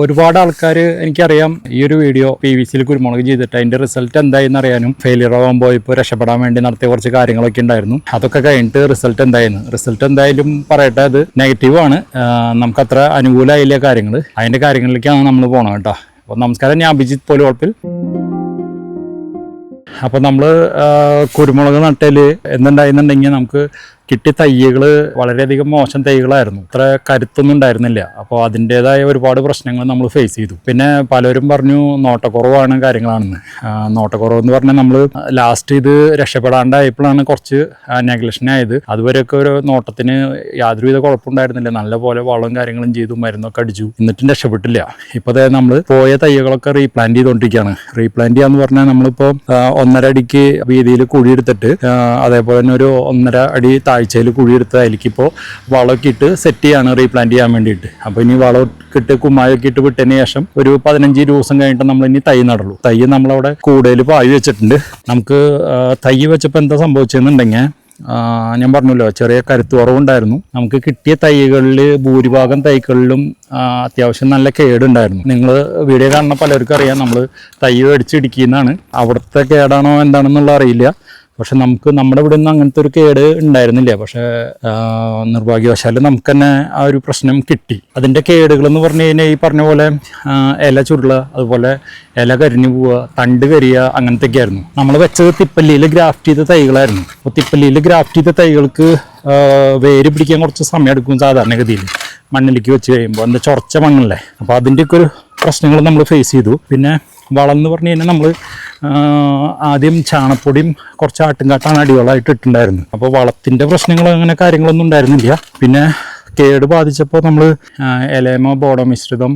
ഒരുപാട് ആൾക്കാർ എനിക്കറിയാം ഈ ഒരു വീഡിയോ പി വി സിയിൽ കുരുമുളക് ചെയ്തിട്ട് അതിന്റെ റിസൾട്ട് എന്തായെന്ന് അറിയാനും ഫെയിലിയർ ആവാൻ ഇപ്പോൾ രക്ഷപ്പെടാൻ വേണ്ടി നടത്തിയ കുറച്ച് കാര്യങ്ങളൊക്കെ ഉണ്ടായിരുന്നു. അതൊക്കെ കഴിഞ്ഞിട്ട് റിസൾട്ട് എന്തായിരുന്നു റിസൾട്ട് എന്തായാലും പറയട്ടെ അത് നെഗറ്റീവ് ആണ്. അത്ര അനുകൂലമായില്ല കാര്യങ്ങൾ അതിന്റെ കാര്യങ്ങളിലേക്കാണ് നമ്മൾ പോകണം കേട്ടോ. അപ്പോൾ നമസ്കാരം ഞാൻ അഭിജിത്ത് പോലുവളപ്പിൽ. അപ്പോൾ നമ്മൾ കുരുമുളക് നട്ടൽ എന്തുണ്ടായിരുന്നുണ്ടെങ്കിൽ നമുക്ക് കിട്ടിയ തയ്യകൾ വളരെയധികം മോശം തൈകളായിരുന്നു. അത്ര കരുത്തൊന്നും ഉണ്ടായിരുന്നില്ല. അപ്പോൾ അതിന്റെതായ ഒരുപാട് പ്രശ്നങ്ങൾ നമ്മൾ ഫേസ് ചെയ്തു. പിന്നെ പലരും പറഞ്ഞു നോട്ടക്കുറവാണ് കാര്യങ്ങളാണെന്ന്. നോട്ടക്കുറവ് എന്ന് പറഞ്ഞാൽ നമ്മൾ ലാസ്റ്റ് ഇത് രക്ഷപ്പെടാണ്ടായപ്പോഴാണ് കുറച്ച് നെഗ്ലക്ഷനായത് അതുവരെയൊക്കെ ഒരു നോട്ടത്തിന് യാതൊരുവിധ കുഴപ്പമുണ്ടായിരുന്നില്ല. നല്ലപോലെ വളവും കാര്യങ്ങളും ചെയ്തു മരുന്നൊക്കെ അടിച്ചു. എന്നിട്ടും രക്ഷപ്പെട്ടില്ല. ഇപ്പോൾ നമ്മൾ പോയ തൈകളൊക്കെ റീപ്ലാന്റ് ചെയ്തുകൊണ്ടിരിക്കുകയാണ് റീപ്ലാന്റ് ചെയ്യാന്ന് പറഞ്ഞാൽ നമ്മളിപ്പോൾ ഒന്നര അടിക്ക് വീതിയിൽ കുഴിയെടുത്തിട്ട് അതേപോലെ തന്നെ ഒരു ഒന്നര അടി കുഴിയെടുത്ത് അതിലേക്കിപ്പോൾ വളമൊക്കെ ഇട്ട് സെറ്റ് ചെയ്യാണ് റീപ്ലാന്റ് ചെയ്യാൻ വേണ്ടിയിട്ട്. അപ്പോൾ ഇനി വളമൊക്കെ ഇട്ട് കുമ്മായൊക്കെ ഇട്ട് വിട്ടതിന് ശേഷം ഒരു പതിനഞ്ച് ദിവസം കഴിഞ്ഞിട്ട് നമ്മൾ ഇനി തൈ നടുള്ളൂ. തൈ നമ്മളവിടെ കൂടുതൽ പായി വെച്ചിട്ടുണ്ട്. നമുക്ക് തൈ വെച്ചപ്പോൾ എന്താ സംഭവിച്ചെന്നുണ്ടെങ്കിൽ ഞാൻ പറഞ്ഞല്ലോ ചെറിയ കരുത്ത് കുറവുണ്ടായിരുന്നു നമുക്ക് കിട്ടിയ തൈകളിൽ ഭൂരിഭാഗം തൈകളിലും അത്യാവശ്യം നല്ല കേടുണ്ടായിരുന്നു. നിങ്ങൾ വീഡിയോ കാണുന്ന പലർക്കും അറിയാം നമ്മൾ തൈ മേടിച്ചിടിക്കുന്നതാണ് അവിടുത്തെ കേടാണോ എന്താണെന്നുള്ള അറിയില്ല. പക്ഷെ നമുക്ക് നമ്മുടെ ഇവിടെ നിന്ന് അങ്ങനത്തെ ഒരു കേട് ഉണ്ടായിരുന്നില്ല. പക്ഷെ നിർഭാഗ്യവശാൽ നമുക്ക് തന്നെ ആ ഒരു പ്രശ്നം കിട്ടി. അതിന്റെ കേടുകളെന്ന് പറഞ്ഞു കഴിഞ്ഞാൽ ഈ പറഞ്ഞ പോലെ ഇല ചുരുള അതുപോലെ ഇല കരിഞ്ഞു പോവുക തണ്ട് കരിയുക അങ്ങനത്തെയൊക്കെ ആയിരുന്നു നമ്മൾ വെച്ചത് തിപ്പല്ലിയിൽ ഗ്രാഫ്റ്റ് ചെയ്ത തൈകളായിരുന്നു. അപ്പോൾ തിപ്പല്ലിയിൽ ഗ്രാഫ്റ്റ് ചെയ്ത തൈകൾക്ക് വേര് പിടിക്കാൻ കുറച്ച് സമയം എടുക്കും സാധാരണഗതിയിൽ മണ്ണിലേക്ക് വെച്ച് കഴിയുമ്പോൾ എന്താ ചൊറച്ച മണ്ണല്ലേ? അപ്പോൾ അതിന്റെയൊക്കെ ഒരു പ്രശ്നങ്ങൾ നമ്മൾ ഫേസ് ചെയ്തു. പിന്നെ വളം എന്ന് പറഞ്ഞു കഴിഞ്ഞാൽ നമ്മൾ ആദ്യം ചാണപ്പൊടിയും കുറച്ച് ആട്ടുംകാട്ടാണ് അടിവളമായിട്ട് ഇട്ടുണ്ടായിരുന്നു അപ്പോൾ വളത്തിന്റെ പ്രശ്നങ്ങൾ അങ്ങനെ കാര്യങ്ങളൊന്നും ഉണ്ടായിരുന്നില്ല. പിന്നെ കേട് ബാധിച്ചപ്പോൾ നമ്മൾ എലേമ ബോഡോ മിശ്രിതം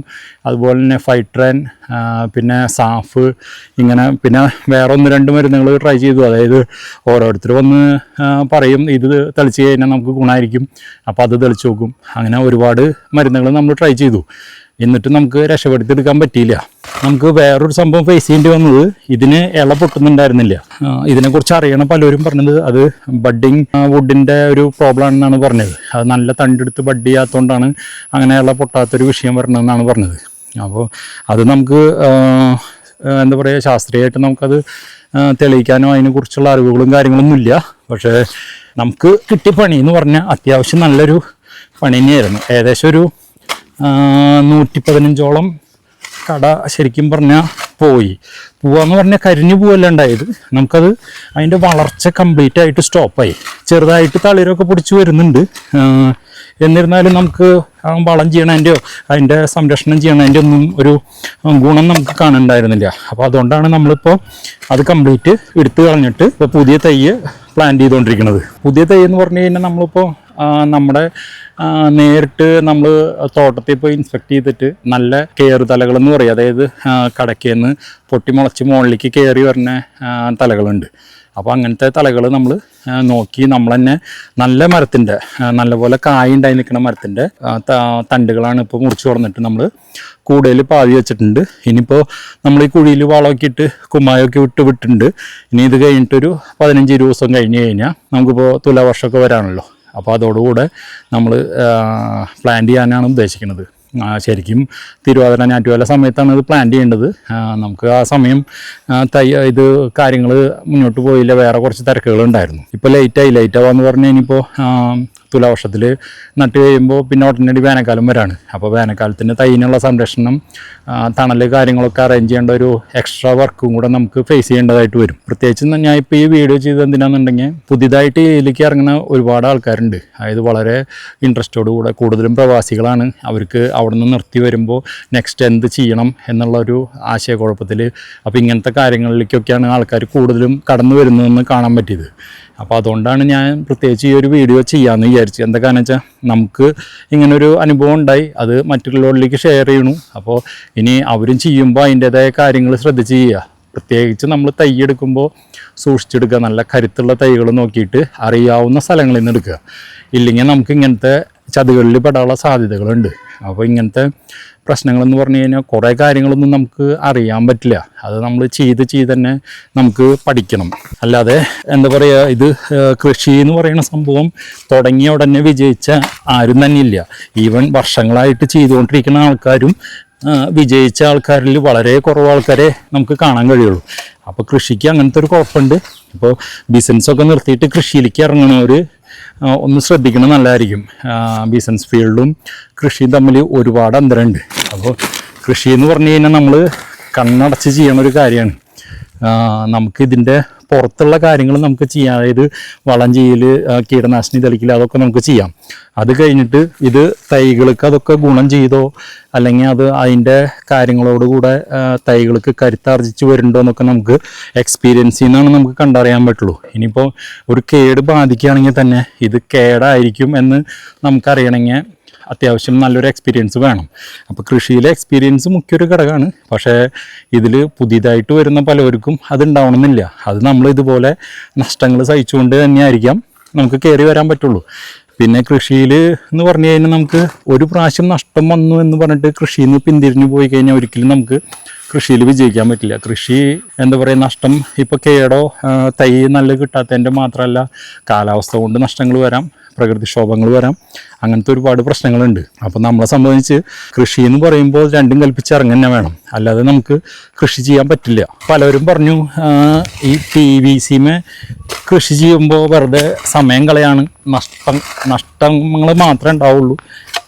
അതുപോലെ തന്നെ ഫൈട്രൻ പിന്നെ സാഫ് ഇങ്ങനെ പിന്നെ വേറെ ഒന്ന് രണ്ട് മരുന്നുകൾ ട്രൈ ചെയ്തു. അതായത് ഓരോരുത്തർ വന്ന് പറയും ഇത് തെളിച്ച് കഴിഞ്ഞാൽ നമുക്ക് ഗുണമായിരിക്കും അപ്പോൾ അത് തെളിച്ച് നോക്കും. അങ്ങനെ ഒരുപാട് മരുന്നുകൾ നമ്മൾ ട്രൈ ചെയ്തു. എന്നിട്ട് നമുക്ക് രക്ഷപ്പെടുത്തിയെടുക്കാൻ പറ്റിയില്ല. നമുക്ക് വേറൊരു സംഭവം ഫേസ് ചെയ്യേണ്ടി വന്നത് ഇതിന് ഇള പൊട്ടുന്നുണ്ടായിരുന്നില്ല. ഇതിനെക്കുറിച്ച് അറിയണ പലരും പറഞ്ഞത് അത് ബഡ്ഡിങ് വുഡിന്റെ ഒരു പ്രോബ്ലം ആണെന്നാണ് പറഞ്ഞത്. അത് നല്ല തണ്ടെടുത്ത് ബഡ് ചെയ്യാത്തതുകൊണ്ടാണ് അങ്ങനെ ഇള പൊട്ടാത്തൊരു വിഷയം വരണമെന്നാണ് പറഞ്ഞത്. അപ്പോൾ അത് നമുക്ക് എന്താ പറയുക ശാസ്ത്രീയമായിട്ട് നമുക്കത് തെളിയിക്കാനോ അതിനെക്കുറിച്ചുള്ള അറിവുകളും കാര്യങ്ങളൊന്നും ഇല്ല. പക്ഷേ നമുക്ക് കിട്ടിയ പണി എന്ന് പറഞ്ഞാൽ അത്യാവശ്യം നല്ലൊരു പണി തന്നെയായിരുന്നു. ഏകദേശം ഒരു നൂറ്റി പതിനഞ്ചോളം കട ശരിക്കും പറഞ്ഞാൽ പോയി. പോവാന്ന് പറഞ്ഞാൽ കരിഞ്ഞു പോവല്ല ഉണ്ടായത്. നമുക്കത് അതിന്റെ വളർച്ച കംപ്ലീറ്റ് ആയിട്ട് സ്റ്റോപ്പായി ചെറുതായിട്ട് തളിരൊക്കെ പിടിച്ച് വരുന്നുണ്ട്. എന്നിരുന്നാലും നമുക്ക് വളം ചെയ്യണതിന്റെയോ അതിന്റെ സംരക്ഷണം ചെയ്യണതിന്റെ ഒന്നും ഒരു ഗുണം നമുക്ക് കാണുന്നുണ്ടായിരുന്നില്ല അപ്പോൾ അതുകൊണ്ടാണ് നമ്മളിപ്പോൾ അത് കംപ്ലീറ്റ് എടുത്തു കളഞ്ഞിട്ട് ഇപ്പോൾ പുതിയ തൈ പ്ലാൻ ചെയ്തുകൊണ്ടിരിക്കുന്നത് പുതിയ തൈ എന്ന് പറഞ്ഞു കഴിഞ്ഞാൽ നമ്മളിപ്പോൾ നമ്മുടെ നേരിട്ട് നമ്മൾ തോട്ടത്തിൽ പോയി ഇൻസ്പെക്ട് ചെയ്തിട്ട് നല്ല കയറുതലകളെന്ന് പറയും. അതായത് കടക്കേന്ന് പൊട്ടി മുളച്ച് മുകളിലേക്ക് കയറി വരുന്ന തലകളുണ്ട്. അപ്പോൾ അങ്ങനത്തെ തലകൾ നമ്മൾ നോക്കി നമ്മൾ തന്നെ നല്ല മരത്തിന്റെ നല്ലപോലെ കായ ഉണ്ടായി നിൽക്കുന്ന മരത്തിന്റെ തണ്ടുകളാണ് ഇപ്പോൾ മുറിച്ച് തുറന്നിട്ട് നമ്മൾ കൂടുതൽ പാതി വെച്ചിട്ടുണ്ട്. ഇനിയിപ്പോൾ നമ്മൾ ഈ കുഴിയിൽ വളമൊക്കെ ഇട്ട് കുമ്മായൊക്കെ വിട്ട് വിട്ടിട്ടുണ്ട്. ഇനി ഇത് കഴിഞ്ഞിട്ടൊരു പതിനഞ്ച് ഇരുപത് ദിവസം കഴിഞ്ഞ് കഴിഞ്ഞാൽ നമുക്കിപ്പോൾ തുലാവർഷമൊക്കെ വരാണല്ലോ. അപ്പോൾ അതോടുകൂടെ നമ്മൾ പ്ലാൻ ചെയ്യാനാണ് ഉദ്ദേശിക്കുന്നത്. ശരിക്കും തിരുവാതിര ഞാറ്റുവേല സമയത്താണ് ഇത് പ്ലാൻ ചെയ്യേണ്ടത്. നമുക്ക് ആ സമയം തയ്യ ഇത് കാര്യങ്ങൾ മുന്നോട്ട് പോയില്ല. വേറെ കുറച്ച് തിരക്കുകൾ ഉണ്ടായിരുന്നു ഇപ്പോൾ ലേറ്റായി ലേറ്റ് ആവാന്ന് പറഞ്ഞാൽ ഇനിയിപ്പോൾ തുലാവർഷത്തിൽ നട്ട് കഴിയുമ്പോൾ പിന്നെ ഉടനടി വേനൽക്കാലം വരാണ്. അപ്പോൾ വേനൽക്കാലത്തിന് തൈനുള്ള സംരക്ഷണം തണൽ കാര്യങ്ങളൊക്കെ അറേഞ്ച് ചെയ്യേണ്ട ഒരു എക്സ്ട്രാ വർക്കും കൂടെ നമുക്ക് ഫേസ് ചെയ്യേണ്ടതായിട്ട് വരും. പ്രത്യേകിച്ച് ഞാൻ ഇപ്പോൾ ഈ വീഡിയോ ചെയ്ത് എന്തിനാണെന്നുണ്ടെങ്കിൽ പുതിയതായിട്ട് ഇതിലേക്ക് ഇറങ്ങുന്ന ഒരുപാട് ആൾക്കാരുണ്ട്. അതായത് വളരെ ഇൻട്രസ്റ്റോട് കൂടെ കൂടുതലും പ്രവാസികളാണ്. അവർക്ക് അവിടെ നിന്ന് നിർത്തി വരുമ്പോൾ നെക്സ്റ്റ് എന്ത് ചെയ്യണം എന്നുള്ള ഒരു ആശയക്കുഴപ്പത്തിൽ അപ്പോൾ ഇങ്ങനത്തെ കാര്യങ്ങളിലേക്കൊക്കെയാണ് ആൾക്കാർ കൂടുതലും കടന്നു വരുന്നതെന്ന് കാണാൻ പറ്റിയത്. അപ്പോൾ അതുകൊണ്ടാണ് ഞാൻ പ്രത്യേകിച്ച് ഈ ഒരു വീഡിയോ ചെയ്യാമെന്ന് വിചാരിച്ചത്. എന്തൊക്കെയാണെന്ന് വെച്ചാൽ നമുക്ക് ഇങ്ങനൊരു അനുഭവം ഉണ്ടായി. അത് മറ്റുള്ളവരിലേക്ക് ഷെയർ ചെയ്യണു. അപ്പോൾ ഇനി അവരും ചെയ്യുമ്പോൾ അതിന്റേതായ കാര്യങ്ങൾ ശ്രദ്ധിച്ച് ചെയ്യുക. പ്രത്യേകിച്ച് നമ്മൾ തൈ എടുക്കുമ്പോൾ സൂക്ഷിച്ചെടുക്കുക. നല്ല കരുത്തുള്ള തൈകൾ നോക്കിയിട്ട് അറിയാവുന്ന സ്ഥലങ്ങളിൽ നിന്ന് എടുക്കുക. ഇല്ലെങ്കിൽ നമുക്ക് ഇങ്ങനത്തെ ചതികളിൽ പെടാനുള്ള സാധ്യതകളുണ്ട്. അപ്പോൾ ഇങ്ങനത്തെ പ്രശ്നങ്ങളെന്ന് പറഞ്ഞു കഴിഞ്ഞാൽ കുറേ കാര്യങ്ങളൊന്നും നമുക്ക് അറിയാൻ പറ്റില്ല. അത് നമ്മൾ ചെയ്ത് ചെയ്ത് തന്നെ നമുക്ക് പഠിക്കണം. അല്ലാതെ എന്താ പറയുക ഇത് കൃഷി എന്ന് പറയുന്ന സംഭവം തുടങ്ങിയ ഉടനെ വിജയിച്ച ആരും തന്നെ ഇല്ല. ഈവൻ വർഷങ്ങളായിട്ട് ചെയ്തുകൊണ്ടിരിക്കുന്ന ആൾക്കാരും വിജയിച്ച ആൾക്കാരിൽ വളരെ കുറവ് ആൾക്കാരെ നമുക്ക് കാണാൻ കഴിയുള്ളൂ. അപ്പോൾ കൃഷിക്ക് അങ്ങനത്തെ ഒരു കുഴപ്പമുണ്ട്. ഇപ്പോൾ ബിസിനസ്സൊക്കെ നിർത്തിയിട്ട് കൃഷിയിലേക്ക് ഇറങ്ങണവർ ഒന്ന് ശ്രദ്ധിക്കണം നല്ലതായിരിക്കും. ബിസിനസ് ഫീൽഡും കൃഷിയും തമ്മിൽ ഒരുപാട് അന്തരമുണ്ട്. അപ്പോൾ കൃഷി എന്ന് പറഞ്ഞു കഴിഞ്ഞാൽ നമ്മൾ കണ്ണടച്ച് ചെയ്യണ ഒരു കാര്യമാണ്. നമുക്ക് ഇതിന്റെ പുറത്തുള്ള കാര്യങ്ങൾ നമുക്ക് ചെയ്യാം. അതായത് വളം ചെയ്യൽ കീടനാശിനി തളിക്കൽ അതൊക്കെ നമുക്ക് ചെയ്യാം. അത് കഴിഞ്ഞിട്ട് ഇത് തൈകൾക്ക് അതൊക്കെ ഗുണം ചെയ്തോ അല്ലെങ്കിൽ അത് അതിന്റെ കാര്യങ്ങളോടുകൂടെ തൈകൾക്ക് കരുത്താർജിച്ച് വരുന്നുണ്ടോ എന്നൊക്കെ നമുക്ക് എക്സ്പീരിയൻസിൽ നിന്നാണ് നമുക്ക് കണ്ടറിയാൻ പറ്റുള്ളൂ. ഇനിയിപ്പോൾ ഒരു കേട് ബാധിക്കുകയാണെങ്കിൽ തന്നെ ഇത് കേടായിരിക്കും എന്ന് നമുക്കറിയണമെങ്കിൽ അത്യാവശ്യം നല്ലൊരു എക്സ്പീരിയൻസ് വേണം. അപ്പോൾ കൃഷിയിലെ എക്സ്പീരിയൻസ് മുഖ്യൊരു ഘടകമാണ്. പക്ഷേ ഇതിൽ പുതിയതായിട്ട് വരുന്ന പലവർക്കും അത് ഉണ്ടാവണമെന്നില്ല അത് നമ്മൾ ഇതുപോലെ നഷ്ടങ്ങൾ സഹിച്ചുകൊണ്ട് തന്നെയായിരിക്കാം നമുക്ക് കയറി വരാൻ പറ്റുള്ളൂ. പിന്നെ കൃഷിയിൽ എന്ന് പറഞ്ഞു കഴിഞ്ഞാൽ നമുക്ക് ഒരു പ്രാവശ്യം നഷ്ടം വന്നു എന്ന് പറഞ്ഞിട്ട് കൃഷിയിൽ നിന്ന് പിന്തിരിഞ്ഞു പോയി കഴിഞ്ഞാൽ ഒരിക്കലും നമുക്ക് കൃഷിയിൽ വിജയിക്കാൻ പറ്റില്ല. കൃഷി എന്താ പറയുക നഷ്ടം ഇപ്പോൾ കേടോ തൈ നല്ല കിട്ടാത്തതിന്റെ മാത്രമല്ല കാലാവസ്ഥ കൊണ്ട് നഷ്ടങ്ങൾ വരാം. പ്രകൃതിക്ഷോഭങ്ങൾ വരാം. അങ്ങനത്തെ ഒരുപാട് പ്രശ്നങ്ങളുണ്ട്. അപ്പോൾ നമ്മളെ സംബന്ധിച്ച് കൃഷി എന്ന് പറയുമ്പോൾ രണ്ടും കൽപ്പിച്ച് ഇറങ്ങന്നെ വേണം. അല്ലാതെ നമുക്ക് കൃഷി ചെയ്യാൻ പറ്റില്ല. പലരും പറഞ്ഞു ഈ പി വി സിമേ കൃഷി ചെയ്യുമ്പോൾ വെറുതെ സമയം കളയാണ്. നഷ്ടം നഷ്ടങ്ങൾ മാത്രമേ ഉണ്ടാവുള്ളൂ.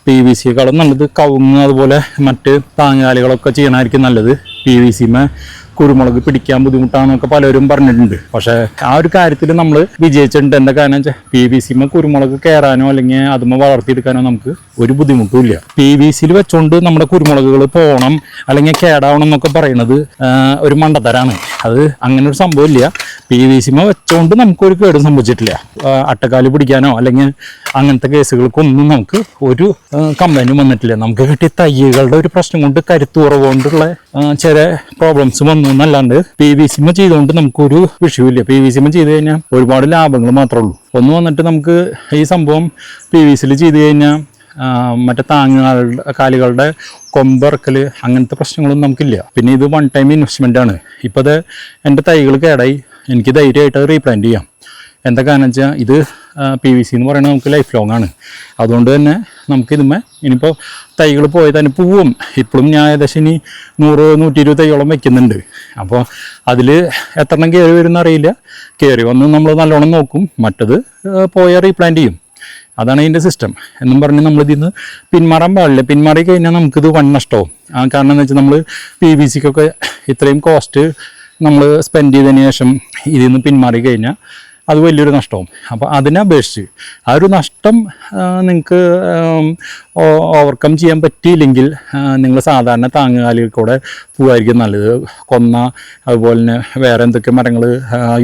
പി വി സിയെക്കാളും നല്ലത് കവുങ്ങ് അതുപോലെ മറ്റ് താങ്ങാലികളൊക്കെ ചെയ്യണമായിരിക്കും നല്ലത്. പി വി സിമേ കുരുമുളക് പിടിക്കാൻ ബുദ്ധിമുട്ടാണെന്നൊക്കെ പലരും പറഞ്ഞിട്ടുണ്ട്. പക്ഷേ ആ ഒരു കാര്യത്തിൽ നമ്മൾ വിജയിച്ചിട്ടുണ്ട്. എന്താ കാരണം വെച്ചാൽ പി വി സിമ കുരുമുളക് കയറാനോ അല്ലെങ്കിൽ അതുമ്മ വളർത്തിയെടുക്കാനോ നമുക്ക് ഒരു ബുദ്ധിമുട്ടുമില്ല. പി വി സിയിൽ വെച്ചുകൊണ്ട് നമ്മുടെ കുരുമുളകുകൾ പോകണം അല്ലെങ്കിൽ കേടാവണം എന്നൊക്കെ പറയുന്നത് ഒരു മണ്ടത്തരാണ്. അത് അങ്ങനെ ഒരു സംഭവമില്ല. പി വി സിമ വെച്ചുകൊണ്ട് നമുക്കൊരു കേടും സംഭവിച്ചിട്ടില്ല. അട്ടക്കാലി പിടിക്കാനോ അല്ലെങ്കിൽ അങ്ങനത്തെ കേസുകൾക്കൊന്നും നമുക്ക് ഒരു കംപ്ലൈന്റും വന്നിട്ടില്ല. നമുക്ക് കിട്ടിയ തയ്യകളുടെ ഒരു പ്രശ്നം കൊണ്ട് കരുത്ത് കുറവുകൊണ്ടുള്ള ചില പ്രോബ്ലംസ് വന്നു എന്നല്ലാണ്ട് പി വി സിമ ചെയ്തുകൊണ്ട് നമുക്കൊരു വിഷയമില്ല പി വി സിമ ചെയ്ത് കഴിഞ്ഞാൽ ഒരുപാട് ലാഭങ്ങൾ മാത്രമേ ഉള്ളൂ. ഒന്ന് വന്നിട്ട് നമുക്ക് ഈ സംഭവം പി വി സിയിൽ ചെയ്ത് കഴിഞ്ഞാൽ മറ്റേ താങ്ങുകളുടെ കാലുകളുടെ കൊമ്പിറക്കൽ അങ്ങനത്തെ പ്രശ്നങ്ങളൊന്നും നമുക്കില്ല. പിന്നെ ഇത് വൺ ടൈം ഇൻവെസ്റ്റ്മെന്റ് ആണ്. ഇപ്പോൾ അത് എന്റെ തൈകൾ കേടായി. എനിക്ക് ധൈര്യമായിട്ട് റീപ്ലാന്റ് ചെയ്യാം. എന്താ കാരണം വെച്ചാൽ ഇത് പി വി സി എന്ന് പറയുന്നത് നമുക്ക് ലൈഫ് ലോങ് ആണ്. അതുകൊണ്ട് തന്നെ നമുക്കിതുമേ ഇനിയിപ്പോൾ തൈകൾ പോയത് തന്നെ പോവും. ഇപ്പോഴും ഞാൻ ഏകദേശം ഇനി നൂറ് നൂറ്റി ഇരുപത് തൈയോളം വെക്കുന്നുണ്ട്. അപ്പോൾ അതിൽ എത്ര എണ്ണം കയറി വരുമെന്ന് അറിയില്ല. കയറി വന്ന് നമ്മൾ നല്ലോണം നോക്കും. മറ്റത് പോയാൽ പോയ റീപ്ലാന്റ് ചെയ്യും. അതാണ് ഇതിന്റെ സിസ്റ്റം എന്നും പറഞ്ഞ് നമ്മൾ ഇതിന്ന് പിന്മാറാൻ പാടില്ല. പിന്മാറി കഴിഞ്ഞാൽ നമുക്കിത് വൺ നഷ്ടവും. കാരണം എന്ന് വെച്ചാൽ നമ്മൾ പി വി സിക്കൊക്കെ ഇത്രയും കോസ്റ്റ് നമ്മൾ സ്പെൻഡ് ചെയ്തതിന് ശേഷം ഇതിൽ നിന്ന് പിന്മാറി കഴിഞ്ഞാൽ അത് വലിയൊരു നഷ്ടവും. അപ്പോൾ അതിനപേക്ഷിച്ച് ആ ഒരു നഷ്ടം നിങ്ങൾക്ക് ഓവർകം ചെയ്യാൻ പറ്റിയില്ലെങ്കിൽ നിങ്ങൾ സാധാരണ താങ്ങുകാലിൽ കൂടെ പോകുമായിരിക്കും നല്ലത്. കൊന്ന അതുപോലെ തന്നെ വേറെ എന്തൊക്കെ മരങ്ങൾ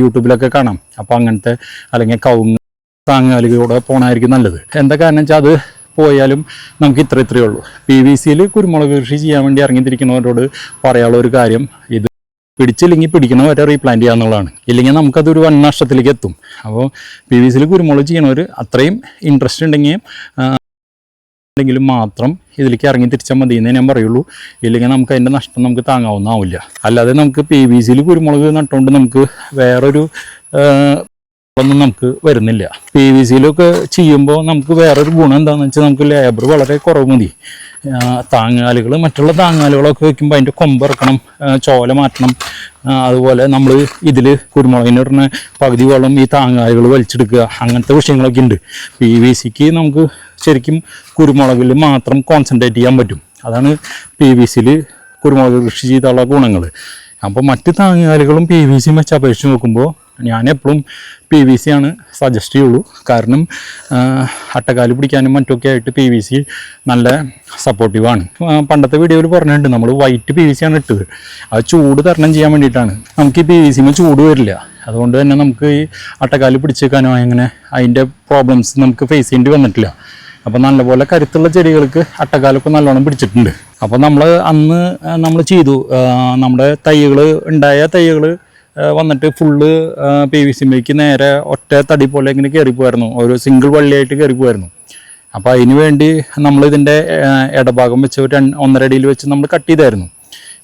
യൂട്യൂബിലൊക്കെ കാണാം. അപ്പോൾ അങ്ങനത്തെ അല്ലെങ്കിൽ കവുങ്ങ് താങ്ങാലിലൂടെ പോകണമായിരിക്കും നല്ലത്. എന്താ കാരണം വെച്ചാൽ അത് പോയാലും നമുക്ക് ഇത്ര ഇത്രയേ ഉള്ളൂ. പി വി സിയിൽ കുരുമുളക് കൃഷി ചെയ്യാൻ വേണ്ടി ഇറങ്ങിത്തിരിക്കുന്നവരോട് പറയാനുള്ള ഒരു കാര്യം ഇത് പിടിച്ചില്ലെങ്കിൽ പിടിക്കണ വരെ റീപ്ലാന്റ് ചെയ്യുക എന്നുള്ളതാണ്. ഇല്ലെങ്കിൽ നമുക്കതൊരു വൻ നഷ്ടത്തിലേക്ക് എത്തും. അപ്പോൾ പി വി സിയിൽ കുരുമുളക് ചെയ്യണവർ അത്രയും ഇൻട്രസ്റ്റ് ഉണ്ടെങ്കിൽ ഉണ്ടെങ്കിലും മാത്രം ഇതിലേക്ക് ഇറങ്ങി തിരിച്ചാൽ മതി എന്നേ ഞാൻ പറയുള്ളൂ. ഇല്ലെങ്കിൽ നമുക്ക് അതിന്റെ നഷ്ടം നമുക്ക് താങ്ങാവുന്നതാവില്ല. അല്ലാതെ നമുക്ക് പി വി സിയിൽ കുരുമുളക് നട്ടുകൊണ്ട് നമുക്ക് വേറൊരു ഒന്നും നമുക്ക് വരുന്നില്ല. പി വി സിയിലൊക്കെ ചെയ്യുമ്പോൾ നമുക്ക് വേറൊരു ഗുണം എന്താണെന്ന് വെച്ചാൽ നമുക്ക് ലേബർ വളരെ കുറവ് മതി. താങ്ങാലുകൾ മറ്റുള്ള താങ്ങാലുകളൊക്കെ വെക്കുമ്പോൾ അതിന്റെ കൊമ്പ് ഇറക്കണം ചോല മാറ്റണം. അതുപോലെ നമ്മൾ ഇതിൽ കുരുമുളകിന് ഇടുന്ന പകുതി വെള്ളം ഈ താങ്ങാലുകൾ വലിച്ചെടുക്കുക അങ്ങനത്തെ വിഷയങ്ങളൊക്കെ ഉണ്ട് പി വി സിക്ക് നമുക്ക് ശരിക്കും കുരുമുളകിൽ മാത്രം കോൺസെൻട്രേറ്റ് ചെയ്യാൻ പറ്റും. അതാണ് പി വി സിയിൽ കുരുമുളക് കൃഷി ചെയ്തുള്ള ഗുണങ്ങൾ അപ്പോൾ മറ്റ് താങ്ങാലുകളും പി വി സിയും വെച്ച് അപേക്ഷിച്ച് നോക്കുമ്പോൾ ഞാൻ എപ്പോഴും പി വി സി ആണ് സജസ്റ്റ് ചെയ്യുള്ളൂ. കാരണം അട്ടക്കാൽ പിടിക്കാനും മറ്റൊക്കെ ആയിട്ട് പി വി സി നല്ല സപ്പോർട്ടീവാണ് പണ്ടത്തെ വീഡിയോയിൽ പറഞ്ഞിട്ടുണ്ട് നമ്മൾ വൈറ്റ് പി വി സി ആണ് ഇട്ടത്. അത് ചൂട് തരണം ചെയ്യാൻ വേണ്ടിയിട്ടാണ്. നമുക്ക് ഈ പി വി സിമ്മ ചൂട് വരില്ല. അതുകൊണ്ട് തന്നെ നമുക്ക് ഈ അട്ടക്കാൽ പിടിച്ചേക്കാനോ അങ്ങനെ അതിന്റെ പ്രോബ്ലംസ് നമുക്ക് ഫേസ് ചെയ്യേണ്ടി വന്നിട്ടില്ല. അപ്പോൾ നല്ലപോലെ കരുത്തുള്ള ചെടികൾക്ക് അട്ടക്കാലൊക്കെ നല്ലോണം പിടിച്ചിട്ടുണ്ട്. അപ്പോൾ നമ്മൾ അന്ന് നമ്മൾ ചെയ്തു. നമ്മുടെ തൈകൾ ഉണ്ടായ തൈകൾ വന്നിട്ട് ഫുള്ള് പി വി സിമയ്ക്ക് നേരെ ഒറ്റ തടി പോലെ ഇങ്ങനെ കയറി പോയിരുന്നു ഒരു സിംഗിൾ വള്ളിയായിട്ട് കയറി പോയിരുന്നു അപ്പോൾ അതിന് വേണ്ടി നമ്മൾ ഇതിന്റെ ഇടഭാഗം വെച്ച് ഒരു ഒന്നര അടിയിൽ വെച്ച് നമ്മൾ കട്ട് ചെയ്തായിരുന്നു.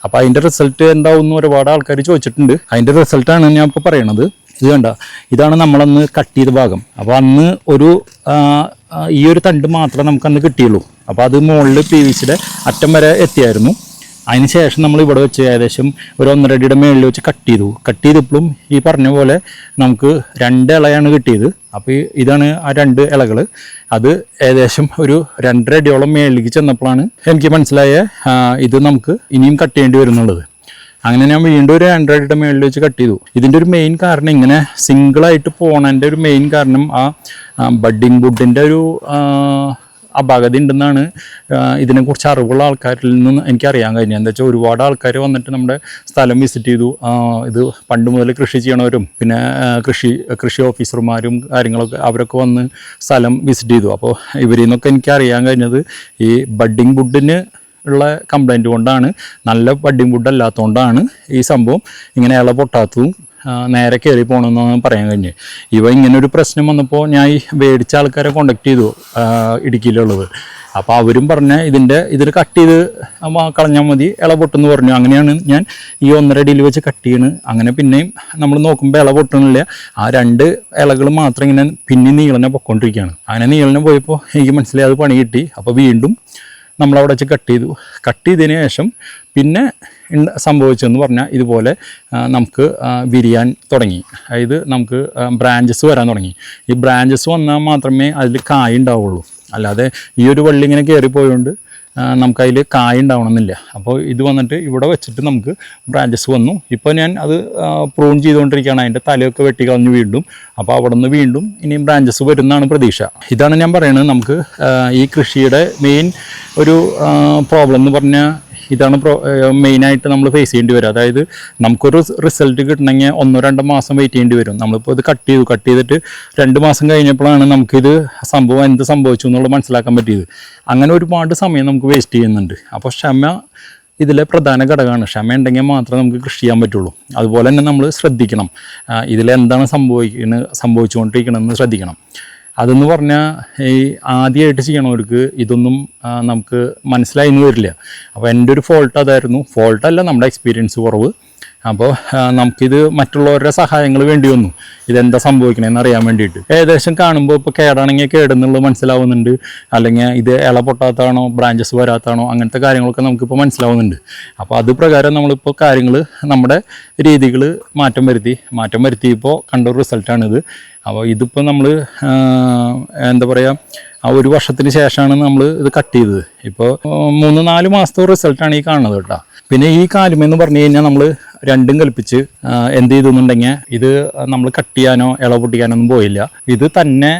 അപ്പോൾ അതിന്റെ റിസൾട്ട് എന്താവും ഒരുപാട് ആൾക്കാർ ചോദിച്ചിട്ടുണ്ട്. അതിന്റെ റിസൾട്ടാണ് ഞാൻ ഇപ്പോൾ പറയണത്. ഇത് കണ്ട ഇതാണ് നമ്മളന്ന് കട്ട് ചെയ്ത ഭാഗം. അപ്പോൾ അന്ന് ഒരു ഈ ഒരു തണ്ട് മാത്രമേ നമുക്കന്ന് കിട്ടിയുള്ളൂ. അപ്പോൾ അത് മുകളിൽ പി വി സിയുടെ അറ്റം വരെ എത്തിയായിരുന്നു. അതിന് ശേഷം നമ്മൾ ഇവിടെ വെച്ച് ഏകദേശം ഒരു ഒന്നര അടിയുടെ മേളിൽ വെച്ച് കട്ട് ചെയ്തു. കട്ട് ചെയ്തപ്പോഴും ഈ പറഞ്ഞ പോലെ നമുക്ക് രണ്ട് ഇളയാണ് കിട്ടിയത്. അപ്പോൾ ഇതാണ് ആ രണ്ട് ഇലകൾ അത് ഏകദേശം ഒരു രണ്ടര അടിയോളം മേളിലേക്ക് ചെന്നപ്പോഴാണ് എനിക്ക് മനസ്സിലായ ഇത് നമുക്ക് ഇനിയും കട്ട് ചെയ്യേണ്ടി വരുന്നുള്ളത്. അങ്ങനെ ഞാൻ വീണ്ടും ഒരു രണ്ടരടിയുടെ മേളിൽ വെച്ച് കട്ട് ചെയ്തു. ഇതിന്റെ ഒരു മെയിൻ കാരണം ഇങ്ങനെ സിംഗിളായിട്ട് പോകണതിന്റെ ഒരു മെയിൻ കാരണം ആ ബഡ്ഡിങ് വുഡിന്റെ ഒരു അപാകത ഉണ്ടെന്നാണ് ഇതിനെക്കുറിച്ച് അറിവുള്ള ആൾക്കാരിൽ നിന്ന് എനിക്കറിയാൻ കഴിഞ്ഞത്. എന്താ വെച്ചാൽ ഒരുപാട് ആൾക്കാർ വന്നിട്ട് നമ്മുടെ സ്ഥലം വിസിറ്റ് ചെയ്തു. ഇത് പണ്ട് മുതൽ കൃഷി ചെയ്യണവരും പിന്നെ കൃഷി കൃഷി ഓഫീസർമാരും കാര്യങ്ങളൊക്കെ അവരൊക്കെ വന്ന് സ്ഥലം വിസിറ്റ് ചെയ്തു. അപ്പോൾ ഇവരിൽ നിന്നൊക്കെ എനിക്കറിയാൻ കഴിഞ്ഞത് ഈ ബഡ്ഡിങ് വുഡിന് ഉള്ള കംപ്ലൈന്റ് കൊണ്ടാണ്. നല്ല ബഡ്ഡിങ് വുഡ് അല്ലാത്തതുകൊണ്ടാണ് ഈ സംഭവം ഇങ്ങനെ ഇള പൊട്ടാത്തതും നേരെ കയറി പോകണമെന്നാണ് പറയാൻ കഴിഞ്ഞത് ഇവ ഇങ്ങനെ ഒരു പ്രശ്നം വന്നപ്പോൾ ഞാൻ ഈ മേടിച്ച ആൾക്കാരെ കോണ്ടാക്ട് ചെയ്തു ഇടുക്കിയിലുള്ളത്. അപ്പോൾ അവരും പറഞ്ഞ ഇതിന്റെ ഇതിൽ കട്ട് ചെയ്ത് കളഞ്ഞാൽ മതി ഇള പൊട്ടെന്ന് പറഞ്ഞു. അങ്ങനെയാണ് ഞാൻ ഈ ഒന്നര അടിയിൽ വെച്ച് കട്ട് ചെയ്യണ്. അങ്ങനെ പിന്നെയും നമ്മൾ നോക്കുമ്പോൾ ഇള പൊട്ടണില്ല. ആ രണ്ട് ഇലകൾ മാത്രം ഇങ്ങനെ പിന്നെ നീളനെ പൊക്കോണ്ടിരിക്കുകയാണ് അങ്ങനെ നീളനെ പോയപ്പോൾ എനിക്ക് മനസ്സിലായി അത് പണി കിട്ടി. അപ്പോൾ വീണ്ടും നമ്മളവിടെ വെച്ച് കട്ട് ചെയ്തു. കട്ട് ചെയ്തതിന് ശേഷം പിന്നെ സംഭവിച്ചതെന്ന് പറഞ്ഞാൽ ഇതുപോലെ നമുക്ക് വിരിയാൻ തുടങ്ങി. അതായത് നമുക്ക് ബ്രാഞ്ചസ് വരാൻ തുടങ്ങി. ഈ ബ്രാഞ്ചസ് വന്നാൽ മാത്രമേ അതിൽ കായ ഉണ്ടാവുള്ളൂ. അല്ലാതെ ഈ ഒരു വള്ളി ഇങ്ങനെ കയറിപ്പോയതുകൊണ്ട് നമുക്കതിൽ കായ ഉണ്ടാവണമെന്നില്ല. അപ്പോൾ ഇത് വന്നിട്ട് ഇവിടെ വെച്ചിട്ട് നമുക്ക് ബ്രാഞ്ചസ് വന്നു. ഇപ്പോൾ ഞാൻ അത് പ്രൂൺ ചെയ്തുകൊണ്ടിരിക്കുകയാണ്. അതിന്റെ തലയൊക്കെ വെട്ടി കളഞ്ഞു വീണ്ടും. അപ്പോൾ അവിടെ നിന്ന് വീണ്ടും ഇനിയും ബ്രാഞ്ചസ് വരുന്നതാണ് പ്രതീക്ഷ. ഇതാണ് ഞാൻ പറയുന്നത് നമുക്ക് ഈ കൃഷിയുടെ മെയിൻ ഒരു പ്രോബ്ലം എന്ന് പറഞ്ഞാൽ ഇതാണ് പ്രോ മെയിനായിട്ട് നമ്മൾ ഫേസ് ചെയ്യേണ്ടി വരും. അതായത് നമുക്കൊരു റിസൾട്ട് കിട്ടണമെങ്കിൽ ഒന്നോ രണ്ടോ മാസം വെയിറ്റ് ചെയ്യേണ്ടി വരും. നമ്മളിപ്പോൾ ഇത് കട്ട് ചെയ്തു കട്ട് ചെയ്തിട്ട് രണ്ട് മാസം കഴിഞ്ഞപ്പോഴാണ് നമുക്കിത് സംഭവം എന്ത് സംഭവിച്ചു എന്നുള്ളത് മനസ്സിലാക്കാൻ പറ്റിയത്. അങ്ങനെ ഒരുപാട് സമയം നമുക്ക് വേസ്റ്റ് ചെയ്യുന്നുണ്ട്. അപ്പോൾ ക്ഷമ ഇതിലെ പ്രധാന ഘടകമാണ്. ക്ഷമ ഉണ്ടെങ്കിൽ മാത്രമേ നമുക്ക് കൃഷി ചെയ്യാൻ പറ്റുള്ളൂ. അതുപോലെ തന്നെ നമ്മൾ ശ്രദ്ധിക്കണം. ഇതിലെന്താണ് സംഭവിക്കുന്നത് സംഭവിച്ചുകൊണ്ടിരിക്കണമെന്ന് ശ്രദ്ധിക്കണം. അതെന്ന് പറഞ്ഞാൽ ഈ ആദ്യമായിട്ട് ചെയ്യണവർക്ക് ഇതൊന്നും നമുക്ക് മനസ്സിലായി എന്ന് വരില്ല. അപ്പോൾ എന്റെ ഒരു ഫോൾട്ട് അതായിരുന്നു. ഫോൾട്ടല്ല നമ്മുടെ എക്സ്പീരിയൻസ് കുറവ്. അപ്പോൾ നമുക്കിത് മറ്റുള്ളവരുടെ സഹായങ്ങൾ വേണ്ടി വന്നു. ഇതെന്താ സംഭവിക്കണമെന്ന് അറിയാൻ വേണ്ടിയിട്ട്. ഏകദേശം കാണുമ്പോൾ ഇപ്പോൾ കേടാണെങ്കിൽ കേടെന്നുള്ളത് മനസ്സിലാവുന്നുണ്ട്. അല്ലെങ്കിൽ ഇത് ഇല പൊട്ടാത്താണോ ബ്രാഞ്ചസ് വരാത്താണോ അങ്ങനത്തെ കാര്യങ്ങളൊക്കെ നമുക്കിപ്പോൾ മനസ്സിലാവുന്നുണ്ട്. അപ്പോൾ അത് പ്രകാരം നമ്മളിപ്പോൾ കാര്യങ്ങൾ നമ്മുടെ രീതികൾ മാറ്റം വരുത്തി മാറ്റം വരുത്തിയപ്പോൾ കണ്ട ഒരു റിസൾട്ടാണിത് അപ്പോൾ ഇതിപ്പോൾ നമ്മൾ എന്താ പറയുക ആ ഒരു വർഷത്തിന് ശേഷമാണ് നമ്മൾ ഇത് കട്ട് ചെയ്തത്. ഇപ്പോൾ മൂന്ന് നാല് മാസത്തെ റിസൾട്ടാണ് ഈ കാണുന്നത് കേട്ടോ. പിന്നെ ഈ കാലുമെന്ന് പറഞ്ഞു കഴിഞ്ഞാൽ നമ്മൾ രണ്ടും കൽപ്പിച്ച് എന്ത് ചെയ്തെന്നുണ്ടെങ്കിൽ ഇത് നമ്മൾ കട്ട് ചെയ്യാനോ ഇള പൊട്ടിക്കാനോ ഒന്നും പോയില്ല. ഇത് തന്നെ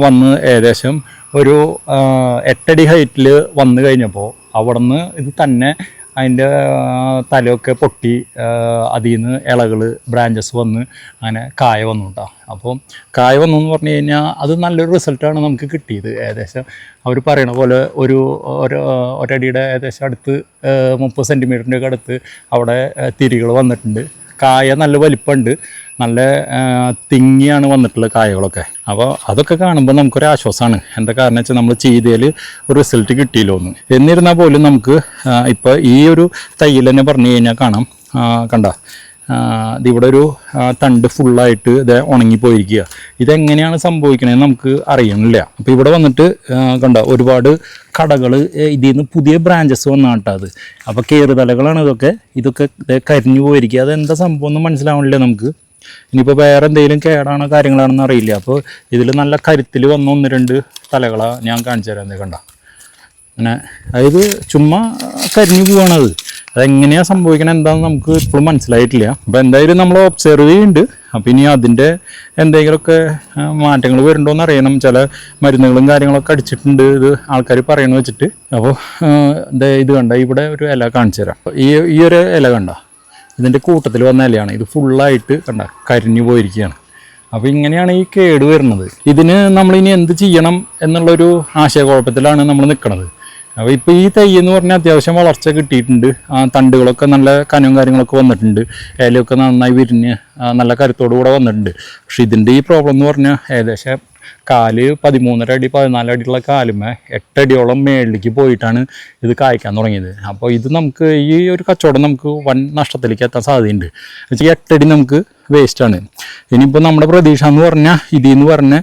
വന്ന് ഏകദേശം ഒരു എട്ടടി ഹൈറ്റിൽ വന്നു കഴിഞ്ഞപ്പോൾ അവിടെ നിന്ന് ഇത് തന്നെ അതിന്റെ തലയൊക്കെ പൊട്ടി അതിൽ നിന്ന് ഇളകൾ ബ്രാഞ്ചസ് വന്ന് അങ്ങനെ കായ വന്നു കേട്ടോ അപ്പം കായ വന്നു എന്ന് പറഞ്ഞു കഴിഞ്ഞാൽ അത് നല്ലൊരു റിസൾട്ടാണ് നമുക്ക് കിട്ടിയത്. ഏകദേശം അവർ പറയണ പോലെ ഒരു ഒരു ഒരടിയുടെ ഏകദേശം അടുത്ത് മുപ്പത് സെന്റിമീറ്ററിന്റെ ഒക്കെ അടുത്ത് അവിടെ തിരികൾ വന്നിട്ടുണ്ട്. കായ നല്ല വലിപ്പമുണ്ട്. നല്ല തിങ്ങിയാണ് വന്നിട്ടുള്ള കായകളൊക്കെ. അപ്പോൾ അതൊക്കെ കാണുമ്പോൾ നമുക്കൊരു ആശ്വാസമാണ് എന്താ കാരണം വെച്ചാൽ നമ്മൾ ചെയ്തതിൽ ഒരു റിസൾട്ട് കിട്ടിയല്ലോ എന്ന്. എന്നിരുന്നാൽ പോലും നമുക്ക് ഇപ്പോൾ ഈ ഒരു തയ്യൽ തന്നെ പറഞ്ഞു കഴിഞ്ഞാൽ കാണാം. കണ്ട? ഇവിടെ ഒരു തണ്ട് ഫുള്ളായിട്ട് ഇത് ഉണങ്ങിപ്പോയിരിക്കുക. ഇതെങ്ങനെയാണ് സംഭവിക്കണതെന്ന് നമുക്ക് അറിയണില്ല. അപ്പോൾ ഇവിടെ വന്നിട്ട് കണ്ട? ഒരുപാട് കടകൾ ഇതിൽ നിന്ന് പുതിയ ബ്രാഞ്ചസ് വന്നാട്ടോ അത്. അപ്പോൾ കയറുതലകളാണ് ഇതൊക്കെ. ഇതൊക്കെ കരിഞ്ഞു പോയിരിക്കുക. അതെന്താ സംഭവം എന്ന് മനസ്സിലാവണില്ല നമുക്ക്. ഇനിയിപ്പോൾ വേറെ എന്തെങ്കിലും കേടാണോ കാര്യങ്ങളാണെന്ന് അറിയില്ല. അപ്പോൾ ഇതിൽ നല്ല കരുത്തിൽ വന്ന ഒന്ന് രണ്ട് തലകളാണ് ഞാൻ കാണിച്ചു തരാം. കണ്ട? അങ്ങനെ അതായത് ചുമ്മാ കരിഞ്ഞു പോവാണത് അതെങ്ങനെയാണ് സംഭവിക്കണത് എന്താണെന്ന് നമുക്ക് ഇപ്പോഴും മനസ്സിലായിട്ടില്ല. അപ്പോൾ എന്തായാലും നമ്മൾ ഒബ്സർവ് ചെയ്യുന്നുണ്ട് അപ്പോൾ ഇനി അതിന്റെ എന്തെങ്കിലുമൊക്കെ മാറ്റങ്ങൾ വരുന്നുണ്ടോ എന്ന് അറിയണം. ചില മരുന്നുകളും കാര്യങ്ങളൊക്കെ അടിച്ചിട്ടുണ്ട് ഇത് ആൾക്കാർ പറയണ വെച്ചിട്ട്. അപ്പോൾ ദേ ഇത് കണ്ട? ഇവിടെ ഒരു ഇല കാണിച്ചു തരാം. ഈ ഈ ഒരു ഇല കണ്ട? ഇതിന്റെ കൂട്ടത്തിൽ വന്ന ഇലയാണ്. ഇത് ഫുള്ളായിട്ട് കണ്ട കരിഞ്ഞു പോയിരിക്കുകയാണ്. അപ്പോൾ ഇങ്ങനെയാണ് ഈ കേട് വരുന്നത്. ഇതിന് നമ്മളിനി എന്ത് ചെയ്യണം എന്നുള്ളൊരു ആശയക്കുഴപ്പത്തിലാണ് നമ്മൾ നിൽക്കുന്നത് അപ്പോൾ ഇപ്പോൾ ഈ തൈ എന്ന് പറഞ്ഞാൽ അത്യാവശ്യം വളർച്ച കിട്ടിയിട്ടുണ്ട്. തണ്ടുകളൊക്കെ നല്ല കനവും കാര്യങ്ങളൊക്കെ വന്നിട്ടുണ്ട്. ഇലയൊക്കെ നന്നായി വിരിഞ്ഞ് നല്ല കരുത്തോടു കൂടെ വന്നിട്ടുണ്ട്. പക്ഷേ ഇതിന്റെ ഈ പ്രോബ്ലം എന്ന് പറഞ്ഞാൽ ഏകദേശം കാൽ പതിമൂന്നര അടി പതിനാല് അടിയുള്ള കാലുമേ എട്ടടിയോളം മേളിലേക്ക് പോയിട്ടാണ് ഇത് കായ്ക്കാൻ തുടങ്ങിയത്. അപ്പോൾ ഇത് നമുക്ക് ഈ ഒരു കച്ചവടം നമുക്ക് വൻ നഷ്ടത്തിലേക്ക് എത്താൻ സാധ്യതയുണ്ട്. വെച്ചാൽ എട്ടടി നമുക്ക് വേസ്റ്റാണ് ഇനിയിപ്പോൾ നമ്മുടെ പ്രതീക്ഷ എന്ന് പറഞ്ഞാൽ ഇതിൽ നിന്ന് പറഞ്ഞ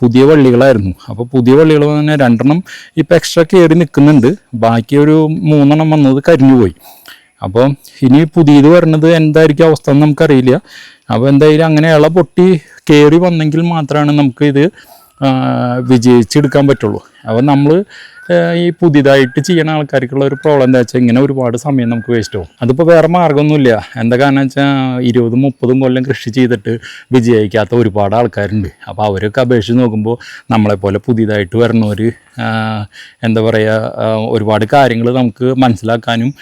പുതിയ വള്ളികളായിരുന്നു. അപ്പോൾ പുതിയ വള്ളികൾ തന്നെ രണ്ടെണ്ണം ഇപ്പോൾ എക്സ്ട്രാ കയറി നിൽക്കുന്നുണ്ട് ബാക്കി ഒരു മൂന്നെണ്ണം വന്നത് കരിഞ്ഞു പോയി. അപ്പോൾ ഇനി പുതിയത് വരുന്നത് എന്തായിരിക്കും അവസ്ഥ എന്ന് നമുക്കറിയില്ല. അപ്പോൾ എന്തായാലും അങ്ങനെ ഇള പൊട്ടി കയറി വന്നെങ്കിൽ മാത്രമാണ് നമുക്ക് ഇത് വിജയിച്ചെടുക്കാൻ പറ്റുള്ളൂ. അപ്പോൾ നമ്മൾ ഈ പുതിയതായിട്ട് ചെയ്യണ ആൾക്കാർക്കുള്ള ഒരു പ്രോബ്ലം എന്താ വെച്ചാൽ ഇങ്ങനെ ഒരുപാട് സമയം നമുക്ക് വേസ്റ്റ് ആവും. അതിപ്പോൾ വേറെ മാർഗമൊന്നുമില്ല എന്താ കാരണം വെച്ചാൽ ഇരുപതും മുപ്പതും കൊല്ലം കൃഷി ചെയ്തിട്ട് വിജയിക്കാത്ത ഒരുപാട് ആൾക്കാരുണ്ട്. അപ്പോൾ അവരൊക്കെ അപേക്ഷിച്ച് നോക്കുമ്പോൾ നമ്മളെപ്പോലെ പുതിയതായിട്ട് വരുന്നവർ എന്താ പറയുക ഒരുപാട് കാര്യങ്ങൾ നമുക്ക് മനസ്സിലാക്കാനും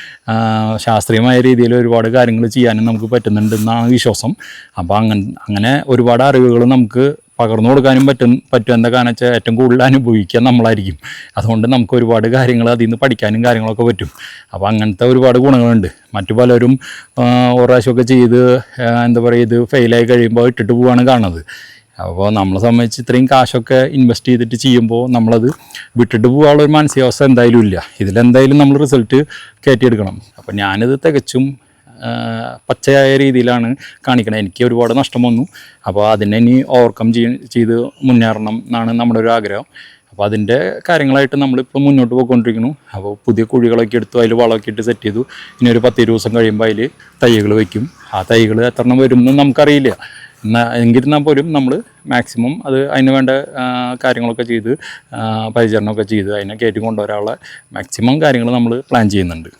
ശാസ്ത്രീയമായ രീതിയിൽ ഒരുപാട് കാര്യങ്ങൾ ചെയ്യാനും നമുക്ക് പറ്റുന്നുണ്ടെന്നാണ് വിശ്വാസം. അപ്പോൾ അങ്ങനെ അങ്ങനെ ഒരുപാട് അറിവുകൾ നമുക്ക് പകർന്നു കൊടുക്കാനും പറ്റും പറ്റും എന്താ കാരണം വെച്ചാൽ ഏറ്റവും കൂടുതൽ അനുഭവിക്കുക നമ്മളായിരിക്കും. അതുകൊണ്ട് നമുക്ക് ഒരുപാട് കാര്യങ്ങൾ അതിൽ നിന്ന് പഠിക്കാനും കാര്യങ്ങളൊക്കെ പറ്റും. അപ്പോൾ അങ്ങനത്തെ ഒരുപാട് ഗുണങ്ങളുണ്ട്. മറ്റു പലരും ഒരാശമൊക്കെ ചെയ്ത് എന്താ പറയുക ഇത് ഫെയിലായി കഴിയുമ്പോൾ ഇട്ടിട്ട് പോവുകയാണ് കാണുന്നത്. അപ്പോൾ നമ്മളെ സംബന്ധിച്ച് ഇത്രയും കാശൊക്കെ ഇൻവെസ്റ്റ് ചെയ്തിട്ട് ചെയ്യുമ്പോൾ നമ്മളത് വിട്ടിട്ട് പോകാനുള്ള ഒരു മാനസികാവസ്ഥ എന്തായാലും ഇല്ല. ഇതിലെന്തായാലും നമ്മൾ റിസൾട്ട് കയറ്റിയെടുക്കണം അപ്പോൾ ഞാനിത് തികച്ചും പച്ചയായ രീതിയിലാണ് കാണിക്കണത് എനിക്ക് ഒരുപാട് നഷ്ടം വന്നു. അപ്പോൾ അതിനെ ഇനി ഓവർകം ചെയ് ചെയ്ത് മുന്നേറണം എന്നാണ് നമ്മുടെ ഒരു ആഗ്രഹം. അപ്പോൾ അതിന്റെ കാര്യങ്ങളായിട്ട് നമ്മളിപ്പോൾ മുന്നോട്ട് പോയിക്കൊണ്ടിരിക്കുന്നു. അപ്പോൾ പുതിയ കുഴികളൊക്കെ എടുത്തു അതിൽ വളമൊക്കെ ഇട്ട് സെറ്റ് ചെയ്തു. ഇനി ഒരു പത്ത് ദിവസം കഴിയുമ്പോൾ അതിൽ തൈകൾ വയ്ക്കും ആ തൈകൾ എത്ര എണ്ണം വരും എന്ന് നമുക്കറിയില്ല എന്നാൽ എങ്കിരുന്നാൽ പോലും നമ്മൾ മാക്സിമം അത് അതിന് വേണ്ട കാര്യങ്ങളൊക്കെ ചെയ്ത് പരിചരണമൊക്കെ ചെയ്ത് അതിനെ കയറ്റി കൊണ്ടുവരാനുള്ള മാക്സിമം കാര്യങ്ങൾ നമ്മൾ പ്ലാൻ ചെയ്യുന്നുണ്ട്.